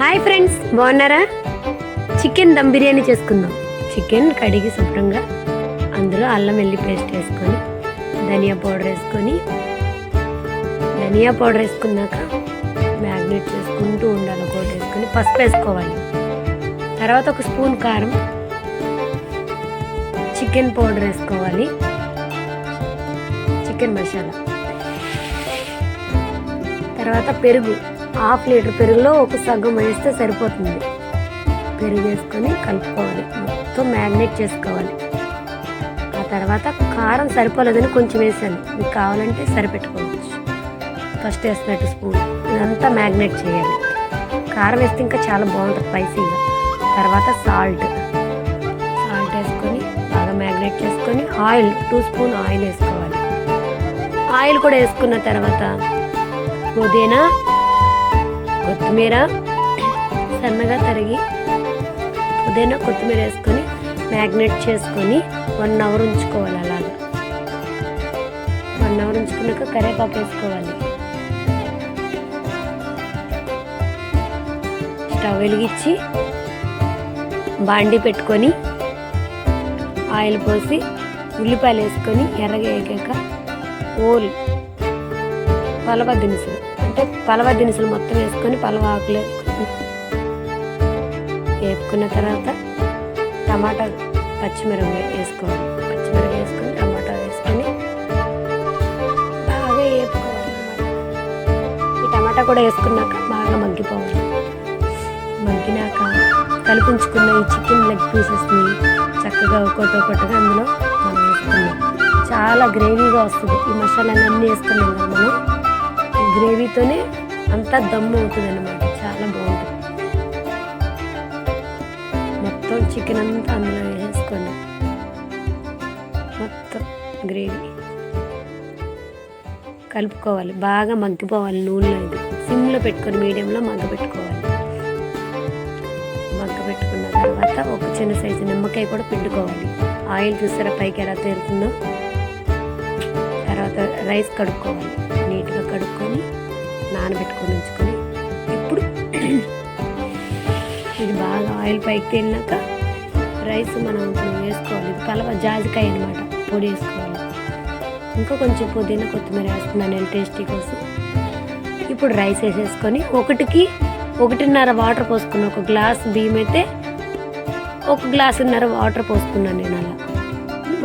Hi friends బాగున్నారా? Chicken dum biryani చేసుకుందాం. Chicken కడిగి శుభ్రంగా అందులో అల్లం వెల్లి పేస్ట్ వేసుకొని ధనియా పౌడర్ వేసుకొని ధనియా పౌడర్ వేసుకున్నాక మ్యాగ్నెట్ చేసుకుంటూ ఉండాలి ఒకటి వేసుకొని పసుపు వేసుకోవాలి. తర్వాత ఒక స్పూన్ కారం చికెన్ పౌడర్ వేసుకోవాలి. చికెన్ మసాలా. తర్వాత పెరుగు. హాఫ్ లీటర్ పెరుగులో ఒక సగం వేస్తే సరిపోతుంది. పెరుగు వేసుకొని కలుపుకోవాలి. మొత్తం మ్యారినేట్ చేసుకోవాలి. ఆ తర్వాత కారం సరిపోలేదని కొంచెం వేసాను. మీకు కావాలంటే సరిపెట్టుకోవచ్చు. ఫస్ట్ వేసినట్టు స్పూన్. ఇదంతా మ్యాగ్నేట్ చేయాలి. కారం వేస్తే ఇంకా చాలా బాగుంటుంది స్పైసీగా. తర్వాత సాల్ట్. సాల్ట్ వేసుకొని బాగా మ్యాగ్నేట్ చేసుకొని ఆయిల్ టూ స్పూన్ ఆయిల్ వేసుకోవాలి. ఆయిల్ కూడా వేసుకున్న తర్వాత పుదీనా కొత్తిమీర సన్నగా తరిగి పుదీనా కొత్తిమీర వేసుకొని మ్యాగ్నేట్ చేసుకొని వన్ అవర్ ఉంచుకోవాలి అలాగా. వన్ అవర్ ఉంచుకున్నాక కరివేపాకు వేసుకోవాలి. స్టవ్ వెలిగించి బాండి పెట్టుకొని ఆయిల్ పోసి ఉల్లిపాయలు వేసుకొని ఎర్రగా వేగాక ఓల్ పలవ దినుసులు. అంటే పలవ దినుసులు మొత్తం వేసుకొని పలవ ఆకులు వేపుకున్న తర్వాత టమాటా పచ్చిమిరపకాయ వేసుకోవాలి. పచ్చిమిరపకాయ వేసుకొని టమాటా వేసుకొని బాగా వేపుకోవాలి ఈ టమాటా కూడా వేసుకున్నాక బాగా మగ్గిపోవాలి. మగ్గినాక కలిపించుకున్న ఈ చికెన్ లెగ్ పీసెస్ని చక్కగా ఒకటి ఒకటిగా అందులో మనం వేసుకున్నాం. చాలా గ్రేవీగా వస్తుంది. ఈ మసాలాలన్నీ వేసుకున్నాం కదా మనం. గ్రేవీతోనే అంతా దమ్ము అవుతుంది అనమాట చాలా బాగుంటుంది. మొత్తం చికెన్ అంతా అందులో వేసేసుకోండి. మొత్తం గ్రేవీ. కలుపుకోవాలి. బాగా మగ్గిపోవాలి నూనెలో ఇది. సిమ్లో పెట్టుకొని మీడియంలో మగ్గ పెట్టుకోవాలి మగ్గ పెట్టుకున్న తర్వాత ఒక చిన్న సైజు నిమ్మకాయ కూడా పిండుకోవాలి. ఆయిల్ చూసారా పైకి ఎలా తేరుతుందో? రైస్ కడుక్కోవాలి. నీట్గా కడుక్కొని నానబెట్టుకొని ఉంచుకొని ఇప్పుడు ఇది బాగా ఆయిల్ పైకి తిన్నాక రైస్ మనం వేసుకోవాలి. ఇది జాజికాయ అనమాట పొడి వేసుకోవాలి. ఇంకా కొంచెం పుదీనా కొత్తిమీర వేస్తున్నాను నేను టేస్టీ కోసం. ఇప్పుడు రైస్ వేసేసుకొని ఒకటికి ఒకటిన్నర వాటర్ పోసుకున్నాను ఒక గ్లాస్ బియ్యం అయితే ఒక గ్లాసున్నర వాటర్ పోసుకున్నాను నేను అలా.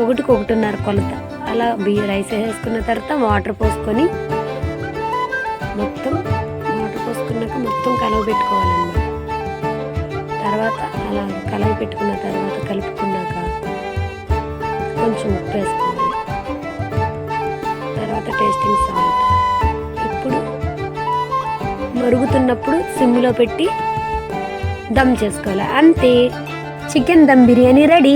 ఒకటికి ఒకటిన్నర కొలత. అలా బి రైస్ వేసేసుకున్న తర్వాత వాటర్ పోసుకొని మొత్తం వాటర్ పోసుకున్నాక మొత్తం కలవ పెట్టుకోవాలన్నమాట తర్వాత అలా కలవ పెట్టుకున్న తర్వాత కలుపుకున్నాక కొంచెం ఉప్పు వేసుకోవాలి. తర్వాత టేస్టింగ్ సాల్ట్ ఇప్పుడు మరుగుతున్నప్పుడు సిమ్లో పెట్టి దమ్ చేసుకోవాలి. అంతే. Chicken dum biryani ready.